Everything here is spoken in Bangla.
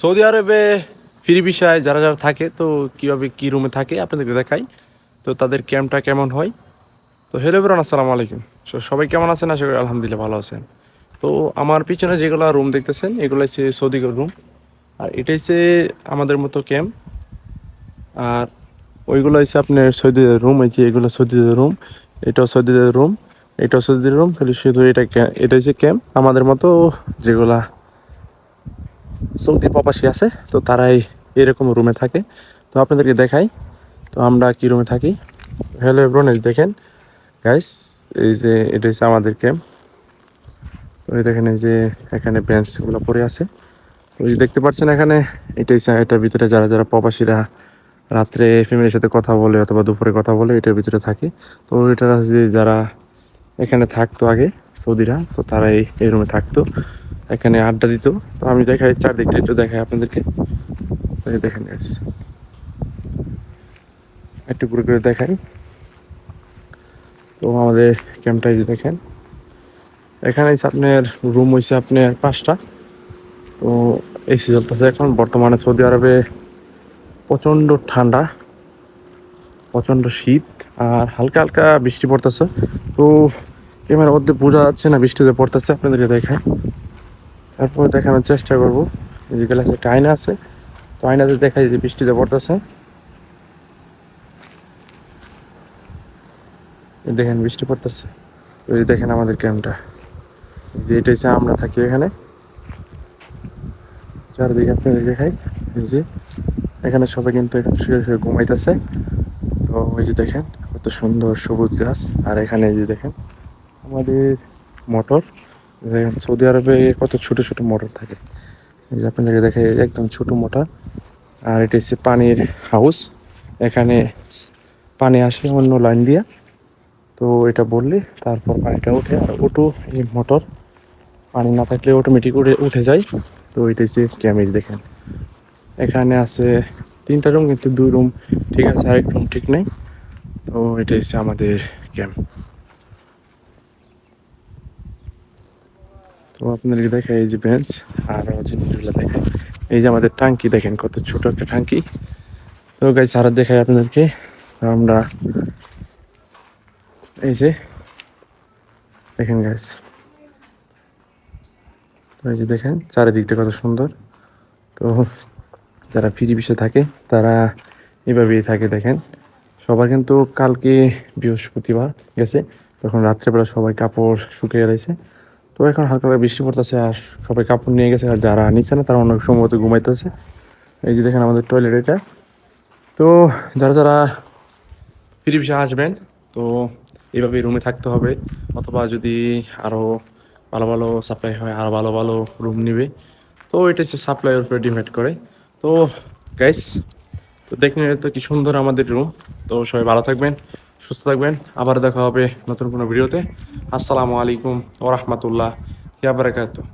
সৌদি আরবে ফ্রি বিষয় যারা যারা থাকে, তো কীভাবে কী রুমে থাকে আপনাদেরকে দেখাই। তো তাদের ক্যাম্পটা কেমন হয়? তো হ্যালো বরুন আসসালামু আলাইকুম। সবাই কেমন আছেন? আশা করি আলহামদুলিল্লাহ ভালো আছেন। তো আমার পিছনে যেগুলো রুম দেখতেছেন, এগুলো হচ্ছে সৌদি রুম আর এটা হচ্ছে আমাদের মতো ক্যাম্প আর ওইগুলো হচ্ছে আপনার সৌদিদের রুম এই যে এগুলো সৌদিদের রুম এটাও সৌদিদের রুম এটাও সৌদিদের রুম খালি শুধু এটা এটা হচ্ছে ক্যাম্প আমাদের মতো যেগুলা সৌদি প্রবাসী আছে, তো তারাই এরকম রুমে থাকে। তো আপনাদেরকে দেখাই, তো আমরা কি রুমে থাকি? হ্যালো এই দেখেন গাইস এই যে এটা হচ্ছে আমাদের ক্যাম্প তো এই দেখেন এই যে এখানে বেঞ্চগুলো পড়ে আছে। তো এই দেখতে পাচ্ছেন এখানে এটাই এটার ভিতরে যারা যারা প্রবাসীরা রাত্রে ফ্যামিলির সাথে কথা বলে অথবা দুপুরে কথা বলে, এটার ভিতরে থাকে। তো এটার যে যারা এখানে থাকতো আগে সৌদিরা, তো তারা এই এই রুমে থাকতো, এখানে আড্ডা দিত। তো আমি দেখাই চারদিকটা একটু দেখাই আপনাদেরকে। দেখেন একটু ঘুরে ঘুরে দেখাই। তো আমাদের ক্যাম্পটা যে দেখেন। এখানে আপনার রুম হয়েছে আপনার পাঁচটা। তো এসি চলতেছে এখন। বর্তমানে সৌদি আরবে প্রচণ্ড ঠান্ডা, প্রচণ্ড শীত আর হালকা হালকা বৃষ্টি পড়তেছে। তো ক্যামেরার মধ্যে বোঝা যাচ্ছে না, বৃষ্টিতে পড়তেছে, আপনাদেরকে দেখায় তারপরে দেখানোর চেষ্টা করব। এই যে গ্লাসে একটা আয়না আছে, তো আয়নাতে দেখা যায় যে বৃষ্টিতে পড়তেছে। দেখেন বৃষ্টি পড়তেছে। তো এই দেখেন আমাদের ক্যাম্পটা। যে এটা হচ্ছে আমরা থাকি এখানে। চারদিকে আপনাদের দেখাই। এই যে এখানে সবাই কিন্তু এখানে শুয়ে শুয়ে ঘুমাইতেছে। তো ওই যে দেখেন, কত সুন্দর সবুজ গাছ। আর এখানে এই যে দেখেন আমাদের মোটর সৌদি আরবে কত ছোট ছোট মোটর থাকে। আপনাদেরকে দেখে একদম ছোট মোটর আর এটা হচ্ছে পানির হাউস এখানে পানি আসে অন্য লাইন দিয়া। তো এটা বললে তারপর পানিটা উঠে আর ওটো এই মোটর পানি না থাকলে অটোমেটিক উঠে উঠে যায়। তো এটা হচ্ছে ক্যামেজ দেখেন। এখানে আছে তিনটা রুম কিন্তু দুই রুম ঠিক আছে, আরেক রুম ঠিক নেই। তো এটা হচ্ছে আমাদের ক্যাম্প তো আপনাদেরকে দেখে এই যে বেঞ্চ আর জিনিসগুলো দেখেন। এই যে আমাদের টাঙ্কি, দেখেন কত ছোট একটা টাঙ্কি। তো গাই সারা দেখাই আপনাদেরকে। আমরা এই যে, দেখেন গাছ এই যে দেখেন, চারিদিকটা কত সুন্দর। তো যারা ফ্রি বিষে থাকে, তারা এভাবেই থাকে, দেখেন। সবার কিন্তু কালকে বৃহস্পতিবার গেছে, তখন রাত্রেবেলা সবাই কাপড় শুকিয়ে রয়েছে। তো এখন হালকা বৃষ্টি পড়তেছে আর সবাই কাপড় নিয়ে গেছে, আর যারা নিচ্ছে না, তারা অনেক সময় সম্ভবত ঘুমাইতেছে। এই যে দেখেন আমাদের টয়লেট এটা। তো যারা যারা ফ্রি বিষে আসবেন, তো এইভাবে রুমে থাকতে হবে। অথবা যদি আরও ভালো ভালো সাপ্লাই হয় আরও ভালো ভালো রুম নিবে, তো এটা হচ্ছে সাপ্লাইয়ের উপরে ডিপেন্ড করে। তো গাইস তো দেখুন তো কি সুন্দর আমাদের রুম তো সবাই ভালো থাকবেন। সুস্থ থাকবেন। আবার দেখা হবে নতুন কোনো ভিডিওতে। আসসালামু আলাইকুম ওরহমতুল্লাহ ইয়া বারাকাতুহ